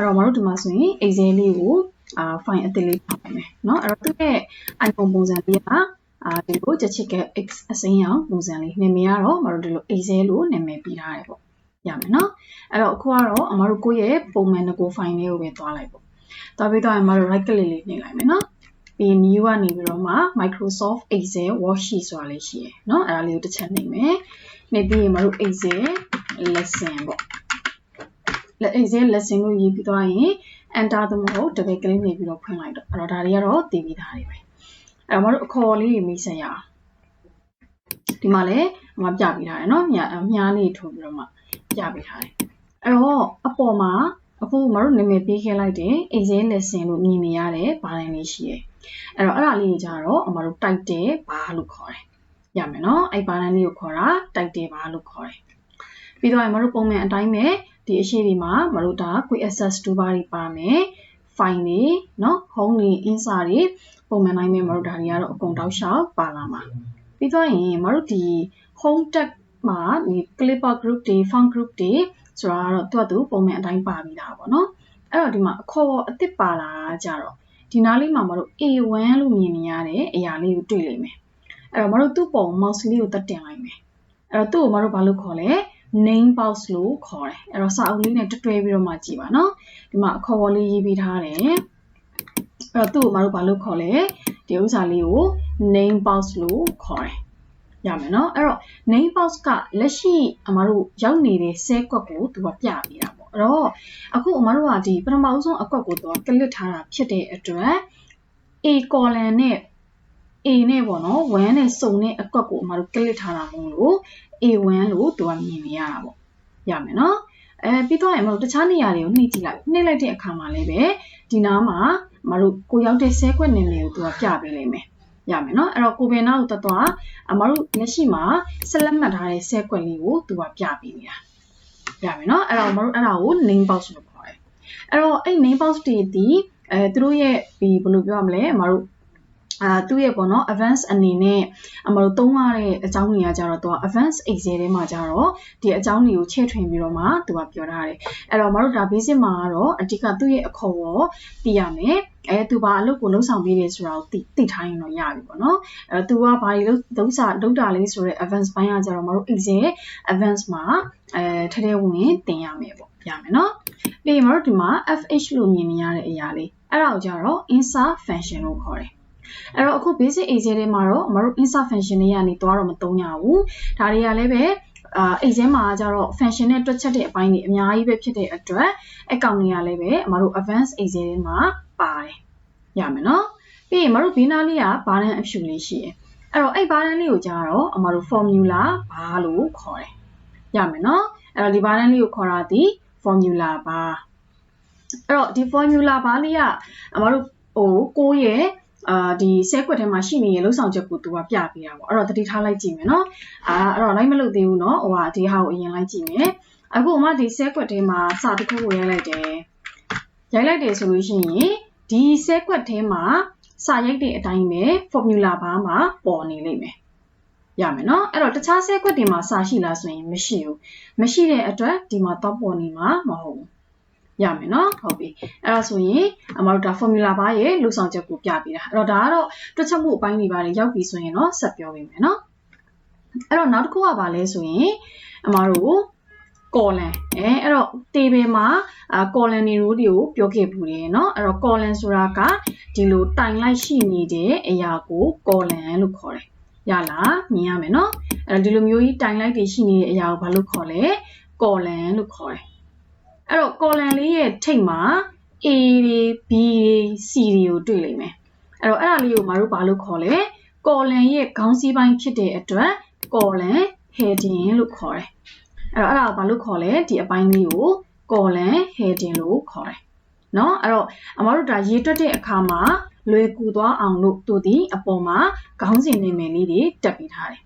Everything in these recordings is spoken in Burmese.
အဲ့တော့မတို့ဒီမှာဆိုရင် Excel လေးကိုအာ file အသစ်လေးပါမယ်เนาะအဲ့တော့သူ့ရဲ့ icon ပုံစံလေးကအာဒီလိုချက်ချစ်က x အစိမ်းအောင်ပုံစံလေးနာမည်ကတော့မတို့ဒီလို Excel လို့နာမည်ပေးထားတယ်ပေါ့ရမယ်เนาะအဲ့တော့အခုကတော့အမတို့ကိုယ့်ရဲ့ပုံမှန်ငကို file လေးကိုပဲတွားလိုက်ပေါ့တွားပြီးတော့အမတို့ right click လေးနှိပ်လိုက်မယ်เนาะပြီး new ကနေပြီးတော့မှ Microsoft Excel worksheet ဆိုတာလေးရှိရယ်เนาะအဲ့ဒါလေးကိုတစ်ချက်နှိပ်မယ်နှိပ်ပြီးရင်မတို့ Excel lesson ပေါ့ Excel lesson လို့ရေးပြီးသွားရင် enter သမဟုတ် double click နေပြီးတော့ဖွင့်လိုက်တော့အဲ့တော့ဒါတွေကတော့တည်ပြီးသားတွေပဲအဲ့တော့မတို့အခေါ်လေးတွေမိတ်ဆက်ရအောင်ဒီမှာလည်းမပြပေးထားတယ်เนาะမြားမြားလေးထိုးပြီးတော့မှပြပေးထားတယ်အဲ့တော့အပေါ်မှာအခုမတို့နာမည်ပေးခဲ့လိုက်တဲ့ Excel lesson လို့မြင်နေရတဲ့ဘာတိုင်းလေးရှိတယ်အဲ့တော့အဲ့ဒါလေးကြီးကြတော့အမတို့ type တဲ့ဘာလို့ခေါ်တယ်ရမယ်เนาะအဲ့ဘာတိုင်းလေးကိုခေါ်တာ type တဲ့ဘာလို့ခေါ်တယ်ပြီးတော့အမတို့ပုံမှန်အတိုင်းပဲ ဒီအရှိတွေမှာမတို့ဒါ quick access toolbar တွေပါမယ် file တွေเนาะ home တွေ insert တွေပုံမှန်တိုင်းပဲမတို့ဒါတွေကတော့အကုန်တောက်လျှောက်ပါလာမှာပြီးတော့ရင်မတို့ဒီ home tag မှာဒီ clipper group တွေ font group တွေဆိုတာကတော့သူ့အတူပုံမှန်အတိုင်းပါပြီးသားပေါ့နော်အဲ့တော့ဒီမှာအခေါ်အစ်စ်ပါလာကြတော့ဒီနားလေးမှာမတို့ A1 လို့မြင်နေရတဲ့အရာလေးကိုတွေ့လိမ့်မယ်အဲ့တော့မတို့သူ့ပုံ mouse လေးကိုတက်တင်လိုက်မယ်အဲ့တော့သူ့ကိုမတို့ဘာလို့ခေါ်လဲ name box လို့ခေါ်တယ်အဲ့တော့စာအုပ်လေးနဲ့တွဲတွဲပြီးတော့မှကြည့်ပါနော်ဒီမှာအခေါ်အဝေါ်လေးရေးပေးထားတယ်အဲ့တော့သူ့ကိုမတို့ဘာလို့ခေါ်လဲဒီဥစ္စာလေးကို name box လို့ခေါ်တယ်ရမယ်နော်အဲ့တော့ name box ကလက်ရှိအမတို့ရောက်နေတဲ့ဆဲကွက်ကိုသူကပြပေးတာပေါ့အဲ့တော့အခုအမတို့ကဒီပထမဆုံးအကွက်ကိုသူကကလစ်ထားတာဖြစ်တဲ့အတွက် A column နဲ့ A နဲ့ပေါ့နော်1နဲ့စုံတဲ့အကွက်ကိုအမတို့ကလစ်ထားတာမို့လို့ A1 လို့သူကမြင်နေရတာပေါ့ရမယ်နော်အဲပြီးတော့အမတို့တခြားနေရာတွေကိုနှိပ်ကြည့်လိုက်နှိပ်လိုက်တဲ့အခါမှာလည်းပဲဒီနားမှာအမတို့ကိုရောက်တဲ့ဆဲကွက်နေမျိုးကိုသူကပြပေးလိမ့်မယ်ရမယ်နော်အဲ့တော့ကိုပင်နာကိုတက်သွားအမတို့လက်ရှိမှာဆက်လက်မှတ်ထားတဲ့ဆဲကွက်လေးကိုသူကပြပေးနေတာရမယ်နော်အဲ့တော့အမတို့အဲ့ဒါကို name box လို့ခေါ်တယ်အဲ့တော့အဲ့ name box တွေဒီအဲသူတို့ရဲ့ဒီဘယ်လိုပြောရမလဲအမတို့ အာသူ့ရဲ့ပေါ့နော် advance အနေနဲ့အမတို့သုံးရတဲ့အကြောင်းတွေကကြတော့သူက advance excel ထဲမှာကြတော့ဒီအကြောင်းတွေကိုချဲ့ထွင်ပြီးတော့မှသူကပြောထားတယ်အဲ့တော့မတို့ဒါ basic မှာကတော့အဓိကသူ့ရဲ့အခေါ်ကိုသိရမယ်အဲသူဘာအလုပ်ကိုလုပ်ဆောင်ပေးတယ်ဆိုတာကိုသိသိထားရင်တော့ရပြီပေါ့နော်အဲသူကဘာတွေလုပ်လုပ်စာလုပ်တာလဲဆိုတော့ advance ဘိုင်းကကြတော့မတို့ excel advance မှာအဲထဲထဲဝင်သင်ရမယ်ပေါ့ရမယ်နော်ပြီးရင်မတို့ဒီမှာ fh လို့မြင်နေရတဲ့အရာလေးအဲ့ဒါကိုကြတော့ insert function လို့ခေါ်တယ် အဲ့တော့အခု basic Excel ထဲမှာတော့မတို့ insert function တွေကနေသွားတော့မသုံးရဘူးဒါတွေကလည်းပဲအာ Excel မှာကျတော့ function နဲ့တွက်ချက်တဲ့အပိုင်းတွေအများကြီးပဲဖြစ်တဲ့အတွက်အကောင့်တွေကလည်းပဲအမတို့ advanced Excel ထဲမှာပါတယ်ရမယ်နော်ပြီးရင်မတို့ဘေးနားလေးကဘာတန်းအဖြူလေးရှိတယ်အဲ့တော့အဲ့ဘာတန်းလေးကိုကျတော့အမတို့ formula ဘာလို့ခေါ်တယ်ရမယ်နော်အဲ့တော့ဒီဘာတန်းလေးကိုခေါ်တာဒီ formula ဘာအဲ့တော့ဒီ formula ဘာလေးကအမတို့ဟိုကိုရဲ့ အာဒီဆဲခွက်ထဲမှာရှိနေတဲ့လှုပ်ဆောင်ချက်ကိုသူကပြပေးတာပေါ့အဲ့တော့တတိထားလိုက်ကြည့်မယ်နော်အာအဲ့တော့လိုက်မလုပ်သေးဘူးနော်ဟိုဟာဒီဟာကိုအရင်လိုက်ကြည့်မယ်အခုမှဒီဆဲခွက်ထဲမှာစာတစ်ခုကိုရိုက်လိုက်တယ်ရိုက်လိုက်တယ်ဆိုလို့ရှိရင်ဒီဆဲခွက်ထဲမှာစာရိုက်တဲ့အတိုင်းပဲ formula ဘာမှာပေါ်နေလိမ့်မယ်ရမယ်နော်အဲ့တော့တခြားဆဲခွက်တွေမှာစာရှိလားဆိုရင်မရှိဘူးမရှိတဲ့အတွက်ဒီမှာတော့ပေါ်နေမှာမဟုတ်ဘူး ရမယ်နော်ဟုတ်ပြီအဲ့ဒါဆိုရင်အမတို့ဒါ formula ဘာရဲ့လူဆောင်ချက်ကိုပြပေးတာအဲ့တော့ဒါကတော့တွက်ချက်မှုအပိုင်းတွေပါတယ်ရောက်ပြီဆိုရင်တော့ဆက်ပြောပေးမယ်နော်အဲ့တော့နောက်တစ်ခုကဘာလဲဆိုရင်အမတို့ column အဲအဲ့တော့ table မှာအာ column တွေ row တွေကိုပြောခဲ့ပူတယ်เนาะအဲ့တော့ column ဆိုတာကဒီလိုတိုင်လိုက်ရှိနေတဲ့အရာကို column လို့ခေါ်တယ်ရလားမြင်ရမယ်เนาะအဲ့တော့ဒီလိုမျိုးကြီးတိုင်လိုက်တွေရှိနေတဲ့အရာကိုဘာလို့ခေါ်လဲ column လို့ခေါ်တယ် အဲ့တော့ column လေးရဲ့ထိပ်မှာ A တွေ B တွေ C တွေကိုတွေ့လိမ့်မယ်အဲ့တော့အဲ့ဒါလေးကိုမတို့ဘာလို့ခေါ်လဲ column ရဲ့ခေါင်းစည်းပိုင်းဖြစ်တဲ့အတွက် column heading လို့ခေါ်တယ်အဲ့တော့အဲ့ဒါကိုဘာလို့ခေါ်လဲဒီအပိုင်းလေးကို column heading လို့ခေါ်တယ်เนาะအဲ့တော့အမတို့ဒါရေးတွက်တဲ့အခါမှာလွယ်ကူသွားအောင်လို့သူဒီအပေါ်မှာခေါင်းစဉ်နာမည်လေးတွေတက်ပေးထားတယ်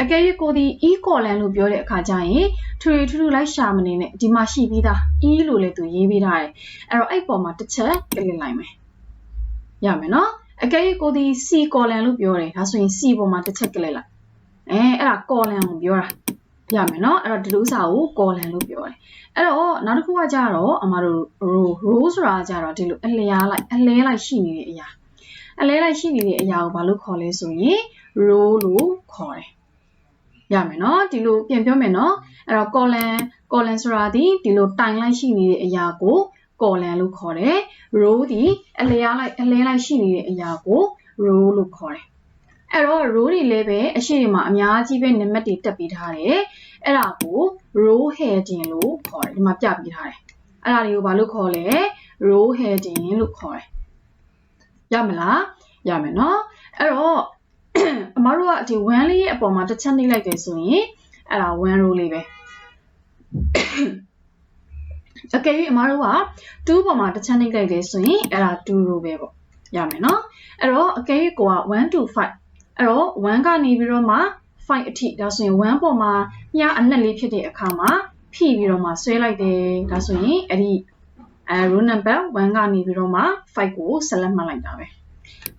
အကယ်၍ကိုဒီ e-colon လို့ပြောတဲ့အခါကျရင်ထူထူထူထူလိုက်ရှာမနေနဲ့ဒီမှာရှိပြီးသား e လို့လည်းသူရေးပေးထားတယ်အဲ့တော့အဲ့ပေါ်မှာတစ်ချက် click လိုက်မယ်ရမယ်နော်အကယ်၍ကိုဒီ c colon လို့ပြောတယ်ဒါဆိုရင် c ပေါ်မှာတစ်ချက် click လိုက်အဲအဲ့ဒါ colon ကိုပြောတာရမယ်နော်အဲ့တော့ဒီလိုစာကို colon လို့ပြောတယ်အဲ့တော့နောက်တစ်ခုကကြတော့အမတို့ row row ဆိုတာကြတော့ဒီလိုအလျားလိုက်အလဲလိုက်ရှိနေတဲ့အရာအလဲလိုက်ရှိနေတဲ့အရာကိုဘာလို့ခေါ်လဲဆိုရင် row လို့ခေါ်တယ် ရမယ်เนาะဒီလိုပြန်ပြောမယ်เนาะအဲ့တော့ column column ဆိုတာဒီဒီလိုတိုင်လိုက်ရှိနေတဲ့အရာကို column လို့ခေါ်တယ် row ဒီအလျားလိုက်အလဲလိုက်ရှိနေတဲ့အရာကို row လို့ခေါ်တယ်အဲ့တော့ row တွေလည်းပဲအရှိတွေမှာအများကြီးပဲနံပါတ်တွေတက်ပေးထားတယ်အဲ့ဒါကို row heading လို့ခေါ်တယ်ဒီမှာပြပေးထားတယ်အဲ့ဒါတွေကိုဘာလို့ခေါ်လဲ row heading လို့ခေါ်တယ်ရမလားရမယ်နော်အဲ့တော့ အမတို့ကဒီ1လေးရဲ့အပေါ်မှာတစ်ချက်နှိပ်လိုက်တယ်ဆိုရင်အဲ့ဒါ1 row လေးပဲအကယ်၍အမတို့က2ပေါ်မှာတစ်ချက်နှိပ်လိုက်တယ်ဆိုရင်အဲ့ဒါ2 row ပဲပေါ့ရမယ်နော်အဲ့တော့အကယ်၍ကိုက1 to 5အဲ့တော့1ကနေပြီးတော့မှ5အထိဒါဆိုရင်1ပေါ်မှာမြအနက်လေးဖြစ်တဲ့အခါမှာဖိပြီးတော့မှဆွဲလိုက်တယ်ဒါဆိုရင်အဲ့ဒီအဲ row number 1ကနေပြီးတော့မှ5ကိုဆက်လက်မှတ်လိုက်တာပဲ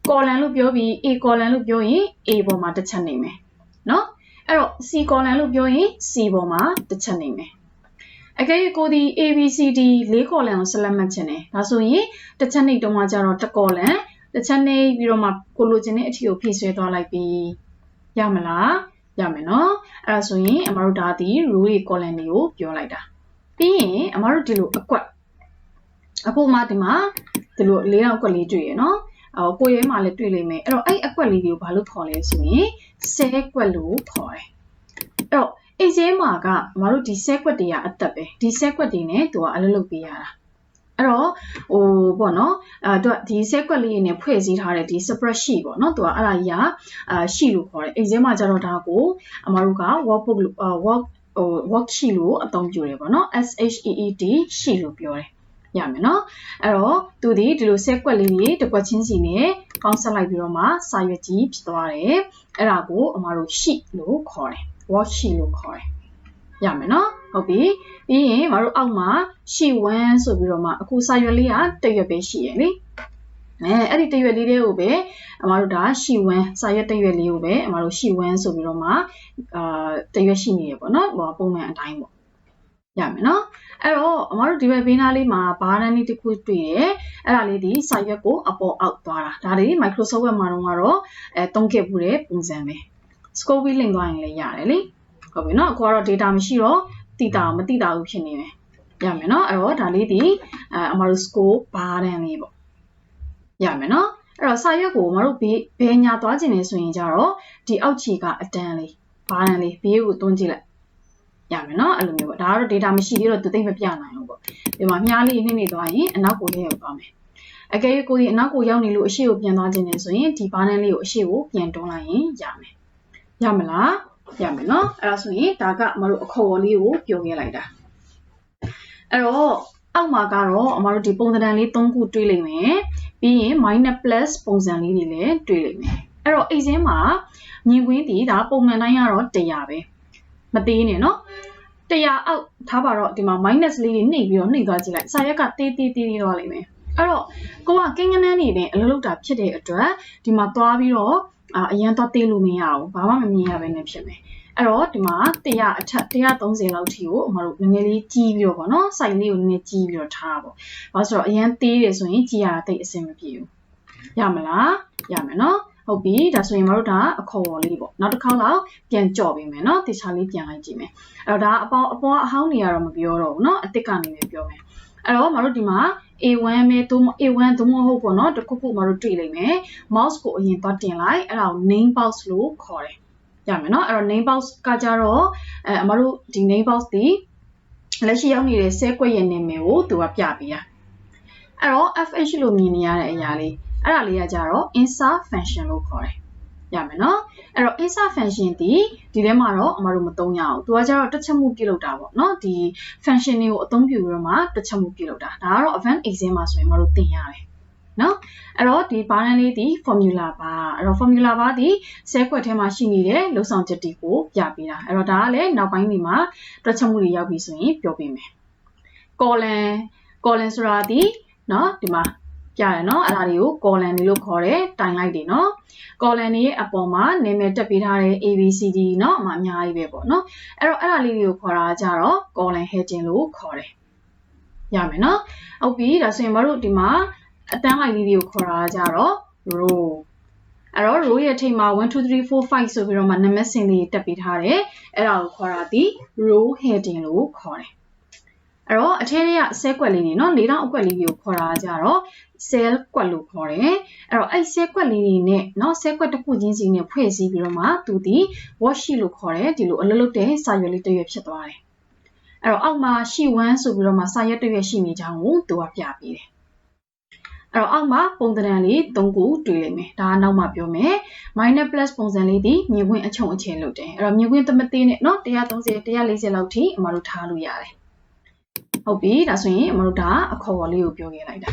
column လို့ပြောပြီး A column လို့ပြောရင် A ပေါ်မှာတစ်ချက်နေမယ်เนาะအဲ့တော့ C column လို့ပြောရင် C ပေါ်မှာတစ်ချက်နေမယ်အကယ်၍ကိုဒီ A B C D ၄ column ကိုဆက်လက်မှတ်ချင်တယ်ဒါဆိုရင်တစ်ချက်နေတုန်းကကျတော့တစ် column တစ်ချက်နေပြီးတော့မှကိုလိုချင်တဲ့အထီကိုဖြည့်ဆွဲသွားလိုက်ပြီးရမလားရမယ်နော်အဲ့ဒါဆိုရင်အမတို့ဒါဒီ row တွေ column တွေကိုပြောလိုက်တာပြီးရင်အမတို့ဒီလိုအကွက်အပေါ်မှာဒီမှာဒီလိုလေးတော့အကွက်လေးတွေ့ရနော် အော်ကိုရဲမှာလည်းတွေ့လိမ့်မယ်အဲ့တော့အဲ့အကွက်လေးတွေကိုဘာလို့ခေါ်လဲဆိုရင်ဆဲကွက်လို့ခေါ်တယ်အဲ့တော့အိတ်ကျဲမှာကမတို့ဒီဆဲကွက်တွေကအသက်ပဲဒီဆဲကွက်တွေနဲ့သူကအလုပ်လုပ်ပေးရတာအဲ့တော့ဟိုပေါ့နော်အဲသူကဒီ set ကွက်လေးနဲ့ဖွဲ့စည်းထားတဲ့ဒီ spreadsheet ပေါ့နော်သူကအဲ့ဒါကြီးကအာရှိလို့ခေါ်တယ်အိမ်ထဲမှာကျတော့ဒါကိုအမတို့က workbook လို့ work ဟို worksheet လို့အသုံးပြုတယ်ပေါ့နော် SHEET ရှိလို့ပြောတယ် ရမယ်နော်အဲ့တော့သူဒီဒီလို set ကွက်လေးတွေတစ်ကွက်ချင်းစီနဲ့ပေါင်းဆက်လိုက်ပြီးတော့မှစာရွက်ကြီးဖြစ်သွားတယ်အဲ့ဒါကိုအမတို့ sheet လို့ခေါ်တယ် worksheet လို့ခေါ်တယ်ရမယ်နော်ဟုတ်ပြီပြီးရင်မတို့အောက်မှာ sheet 1ဆိုပြီးတော့မှအခုစာရွက်လေးကတရွက်ပဲရှိရလေအဲအဲ့ဒီတရွက်လေးတွေကိုပဲအမတို့ဒါ sheet 1စာရွက်တရွက်လေးကိုပဲအမတို့ sheet 1ဆိုပြီးတော့မှအာတရွက်ရှိနေရပေါ့နော်ဟိုပုံမှန်အတိုင်းပေါ့ ရမယ်နော်အဲ့တော့အမတို့ဒီဘက်ဘေးနားလေးမှာဘားတန်းလေးတစ်ခုတွေ့တယ်အဲ့ဒါလေးဒီစာရွက်ကိုအပေါ်အောက်သွားတာဒါတွေ Microsoft Word မှာတော့ကတော့အဲသုံးခဲ့မှုတဲ့ပုံစံပဲ scope link သွားရင်လည်းရတယ်လေဟုတ်ပြီနော်အခုကတော့ data မရှိတော့တိတာမတိတာဘူးဖြစ်နေတယ်ရမယ်နော်အဲ့တော့ဒါလေးဒီအဲအမတို့ scope ဘားတန်းလေးပေါ့ရမယ်နော်အဲ့တော့စာရွက်ကိုမတို့ဘေးဘယ်ညာသွားခြင်းလဲဆိုရင်ကြတော့ဒီအောက်ခြေကအတန်းလေးဘားတန်းလေးဘေးကိုတွန်းကြည့်လိုက် ရမယ်နော်အဲ့လိုမျိုးပေါ့ဒါကတော့ data မရှိသေးတော့သူသိမပြနိုင်ဘူးပေါ့ဒီမှာမြားလေးနှိမ့်နေသွားရင်အနောက်ကိုလည်းရောက်သွားမယ်အကယ်၍ကိုဒီအနောက်ကိုရောက်နေလို့အရှိကိုပြန်သွားခြင်းလဲဆိုရင်ဒီဘားနန်းလေးကိုအရှိကိုပြန်တွန်းလိုက်ရင်ရမယ်ရမလားရမယ်နော်အဲ့ဒါဆိုရင်ဒါကအမတို့အခေါ်လေးကိုပြောခဲ့လိုက်တာအဲ့တော့အောက်မှာကတော့အမတို့ဒီပုံစံလေး၃ခုတွေးလိမ့်မယ်ပြီးရင် minus plus ပုံစံလေးတွေလည်းတွေးလိမ့်မယ်အဲ့တော့အိတ်စင်းမှာမြင်ကွင်းဒီဒါပုံမှန်တိုင်းကတော့100ပဲမသေးနဲ့နော် 100အောက်ထားပါတော့ဒီမှာ minus လေးတွေနှိပ်ပြီးတော့နှိပ်သွားကြည့်လိုက်စာရက်ကတေးတေးတေးတေးသွားလိမ့်မယ်အဲ့တော့ကိုကကင်းကနန်းနေတဲ့အလုပ်လုပ်တာဖြစ်တဲ့အတွက်ဒီမှာသွားပြီးတော့အာအရန်တော့တေးလို့မရဘူးဘာမှမမြင်ရဘဲနဲ့ဖြစ်မယ်အဲ့တော့ဒီမှာ100အထက်130လောက်ထိကိုအမတို့နည်းနည်းလေးကြီးပြီးတော့ဗောနော်စိုက်လေးကိုနည်းနည်းကြီးပြီးတော့ထားပါဘာလို့ဆိုတော့အရန်သေးတယ်ဆိုရင်ကြီးရတာတိတ်အဆင်မပြေဘူးရမလားရမယ်နော် ဟုတ်ပြီဒါဆိုရင်မတို့ဒါအခေါ်ဝေါ်လေးပေါ့နောက်တစ်ခေါက်တော့ပြန်ကြော်ပေးမယ်เนาะတေချာလေးပြန်လိုက်ကြည့်မယ်အဲ့တော့ဒါအပေါ်အပေါ်အဟောင်းနေရတော့မပြောတော့ဘူးเนาะအစ်စ်ကနေပဲပြောမယ်အဲ့တော့မတို့ဒီမှာ A1 ပဲသို့ A1 သို့မဟုတ်ပေါ့เนาะတခုခုမတို့တွေ့လိမ့်မယ် mouse ကိုအရင်သွားတင်လိုက်အဲ့ဒါကို name box လို့ခေါ်တယ်ရမယ်เนาะအဲ့တော့ name box ကကြတော့အဲအမတို့ဒီ name box ဒီလက်ရှိရောက်နေတဲ့ဆဲကွက်ရဲ့နာမည်ကိုသူကပြပေးတာအဲ့တော့ fh လို့မြင်နေရတဲ့အရာလေး အဲ့ဒါလေးကကြတော့ insert function လို့ခေါ်တယ်ရမယ်နော်အဲ့တော့ insert function ဒီဒီထဲမှာတော့အမတို့မသုံးရအောင်သူကကြတော့တစ်ချက်မှုပြုလုပ်တာပေါ့နော်ဒီ function တွေကိုအသုံးပြုပြီးတော့မှတစ်ချက်မှုပြုလုပ်တာဒါကတော့ event exam မှာဆိုရင်မတို့သင်ရတယ်နော်အဲ့တော့ဒီ banner လေးဒီ formula ပါအဲ့တော့ formula ပါဒီဆဲကွက်ထဲမှာရှိနေတဲ့လုံဆောင်ချက်တွေကိုပြပေးတာအဲ့တော့ဒါကလည်းနောက်ပိုင်းဒီမှာတွက်ချက်မှုတွေရောက်ပြီဆိုရင်ပြောပေးမယ် column column ဆိုတာဒီနော်ဒီမှာ ပြတယ်နော်အဲ့ဒါတွေကို column တွေလို့ခေါ်တယ်တိုင်လိုက်တယ်နော် column တွေရဲ့အပေါ်မှာနာမည်တက်ပေးထားတဲ့ ABCD နော်အမှအများကြီးပဲပေါ့နော်အဲ့တော့အဲ့ဒါလေးတွေကိုခေါ်တာကြတော့ column heading လို့ခေါ်တယ်ရမယ်နော်ဟုတ်ပြီဒါဆိုရင်မတို့ဒီမှာအတန်းလိုက်လေးတွေကိုခေါ်တာကြတော့ row အဲ့တော့ row ရဲ့ထိပ်မှာ1 2 3 4 5ဆိုပြီးတော့မှနာမည်စင်လေးတက်ပေးထားတယ်အဲ့ဒါကိုခေါ်တာဒီ row heading လို့ခေါ်တယ် အဲ့တော့အထဲထဲကဆဲကွက်လေးတွေเนาะ၄တောင်အကွက်လေးတွေကိုခေါ်တာကြတော့ cell ကွက်လို့ခေါ်တယ်အဲ့တော့အဲ့ cell ကွက်လေးတွေနဲ့เนาะ cell ကွက်တစ်ခုချင်းစီနဲ့ဖွဲ့စည်းပြီးတော့မှသူဒီ worksheet လို့ခေါ်တယ်ဒီလိုအလုပ်လုပ်တဲ့စာရွက်လေးတစ်ရွက်ဖြစ်သွားတယ်အဲ့တော့အောက်မှာ sheet 1ဆိုပြီးတော့မှစာရွက်တစ်ရွက်ရှိနေကြအောင်သူကပြပေးတယ်အဲ့တော့အောက်မှာပုံသဏ္ဍာန်လေး၃ခုတွေ့လိမ့်မယ်ဒါကနောက်မှပြောမယ် minus plus ပုံစံလေးဒီမြင်ကွင်းအချုံအချယ်လုပ်တယ်အဲ့တော့မြင်ကွင်းသမသေးနဲ့เนาะ130 140လောက်ထိအမတို့ထားလို့ရတယ် ဟုတ်ပြီဒါဆိုရင်အမတို့ဒါအခေါ်အဝေါ်လေးကိုပြောခဲ့လိုက်တာ